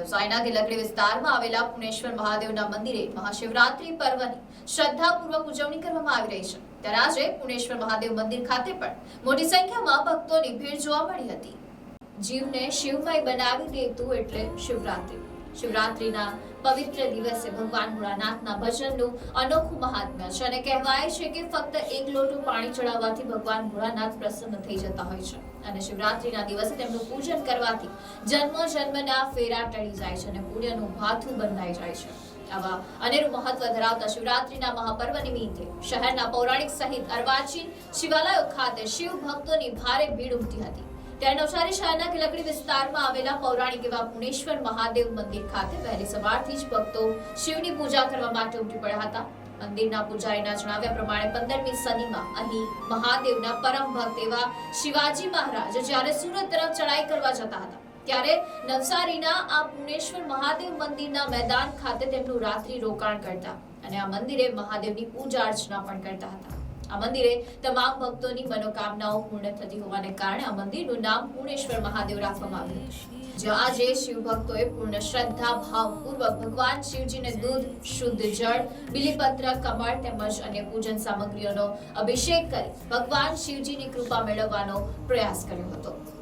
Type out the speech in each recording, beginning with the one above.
નવસારીના ગિલકડી વિસ્તારમાં આવેલા પુણેશ્વર મહાદેવના મંદિરે મહાશિવરાત્રી પર્વની શ્રદ્ધાપૂર્વક ઉજવણી કરવામાં આવી રહી છે. ત્યારે આજે પુણેશ્વર મહાદેવ મંદિર ખાતે પણ મોટી સંખ્યામાં ભક્તોની ભીડ જોવા મળી હતી. જીવને શિવમય બનાવી દેતું એટલે શિવરાત્રી. શિવરાત્રીના પવિત્ર દિવસે ભગવાન ભોળાનાથના ભજનનું અનોખું મહાત્મ્ય છે અને કહેવાય છે કે ફક્ત એક લોટું પાણી ચડાવવાથી ભગવાન ભોળાનાથ પ્રસન્ન થઈ જતા હોય છે. અને શિવરાત્રીના દિવસે તેમનું પૂજન કરવાથી જન્મ જન્મના ફેરા ટળી જાય છે અને પુણ્યનું ભાથું બંધાઈ જાય છે. આવા અનેરું મહત્વ ધરાવતા શિવરાત્રીના મહાપર્વ નિમિત્તે શહેરના પૌરાણિક સહિત અર્વાચીન શિવાલયો ખાતે શિવ ભક્તોની ભારે ભીડ ઉમટી હતી. ત્યારે નવસારી શહેરના કિલકડી વિસ્તારમાં આવેલા પૌરાણિક એવા પુણેશ્વર મહાદેવ મંદિર ખાતે વહેલી સવારથી જ ભક્તો શિવની પૂજા કરવા માટે ઉમટી પડ્યા હતા. મંદિરના પૂજારીના જણાવ્યા પ્રમાણે પંદરમી સદીમાં અહીં મહાદેવના પરમ ભક્ત એવા શિવાજી મહારાજ જ્યારે સુરત તરફ ચડાઈ કરવા જતા હતા, ત્યારે નવસારીના આ પુણેશ્વર મહાદેવ મંદિરના મેદાન ખાતે તેમનું રાત્રિ રોકાણ કરતા અને આ મંદિરે મહાદેવની પૂજા અર્ચના પણ કરતા હતા. આ મંદિરે તમામ ભક્તોની મનોકામનાઓ પૂર્ણ થતી હોવાને કારણે આ મંદિરનું નામ પૂર્ણેશ્વર મહાદેવ રાખવામાં આવ્યું જો આજે શિવ ભક્તોએ પૂર્ણ શ્રદ્ધા, ભાવપૂર્વક ભગવાન શિવજીને દૂધ, શુદ્ધ જળ, બિલીપત્ર, કમળ તેમજ અન્ય પૂજન સામગ્રીઓનો અભિષેક કરી ભગવાન શિવજીની કૃપા મેળવવાનો પ્રયાસ કર્યો હતો.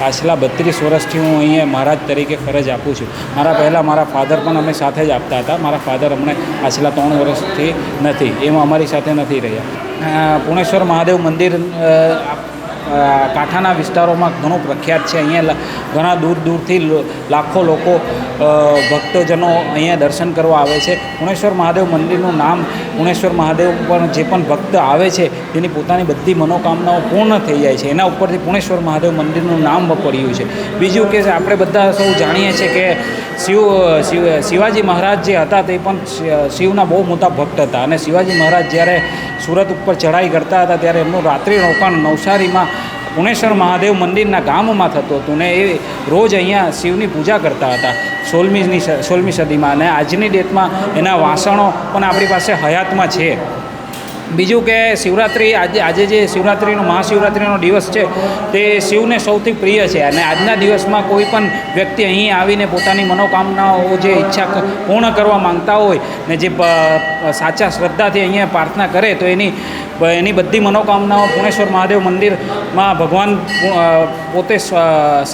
પાછલા બત્રીસ વર્ષથી હું અહીંયા મહારાજ તરીકે ફરજ આપું છું. મારા પહેલાં મારા ફાધર પણ અમે સાથે જ આપતા હતા. મારા ફાધર અમને પાછલા ત્રણ વર્ષથી નથી. એમાં અમારી સાથે નથી રહ્યા. પુણેશ્વર મહાદેવ મંદિર કાંઠાના વિસ્તારોમાં ઘણું પ્રખ્યાત છે. અહીંયા ઘણા દૂર દૂરથી લાખો લોકો ભક્તજનો અહીંયા દર્શન કરવા આવે છે. પુણેશ્વર મહાદેવ મંદિરનું નામ પુણેશ્વર મહાદેવ પર જે પણ ભક્ત આવે છે, તેની પોતાની બધી મનોકામનાઓ પૂર્ણ થઈ જાય છે. એના ઉપરથી પુણેશ્વર મહાદેવ મંદિરનું નામ પડ્યું છે. બીજું કે આપણે બધા સૌ જાણીએ છીએ કે શિવ શિવ, શિવાજી મહારાજ જે હતા તે પણ શિવના બહુ મોટા ભક્ત હતા. અને શિવાજી મહારાજ જ્યારે સુરત ઉપર ચઢાઈ કરતા હતા ત્યારે એમનું રાત્રિ રોકાણ નવસારીમાં પુણેશ્વર મહાદેવ મંદિરના ગામમાં થતું હતું ને એ રોજ અહીંયા શિવની પૂજા કરતા હતા સોળમીની સોળમી સદીમાં. અને આજની ડેટમાં એના વાસણો પણ આપણી પાસે હયાતમાં છે. બીજું કે શિવરાત્રિ આજે આજે જે શિવરાત્રિનો મહાશિવરાત્રિનો દિવસ છે, તે શિવને સૌથી પ્રિય છે. અને આજના દિવસમાં કોઈ પણ વ્યક્તિ અહીં આવીને પોતાની મનોકામનાઓ જે ઈચ્છા પૂર્ણ કરવા માંગતા હોય ને જે સાચા શ્રદ્ધાથી અહીંયા પ્રાર્થના કરે, તો એની એની બધી મનોકામનાઓ પુણેશ્વર મહાદેવ મંદિરમાં ભગવાન પોતે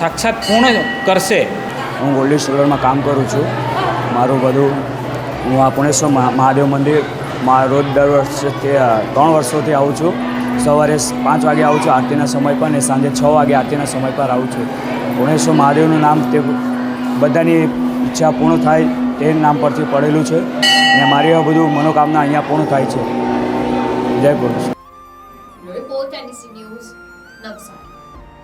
સાક્ષાત પૂર્ણ કરશે. હું ગોલ્ડી સિલ્વરમાં કામ કરું છું. મારું બધું, હું આ પુણેશ્વર મહાદેવ મહાદેવ મંદિરમાં રોજ દર વર્ષથી ત્રણ વર્ષોથી આવું છું. સવારે પાંચ વાગે આવું છું, આરતીના સમય પર અને સાંજે છ વાગે આરતીના સમય પર આવું છું. પુણેશ્વર મહાદેવનું નામ તે બધાની ઈચ્છા પૂર્ણ થાય તે નામ પરથી પડેલું છે. અને મારી આ બધું મનોકામના અહીંયા પૂર્ણ થાય છે. જય પુરુષ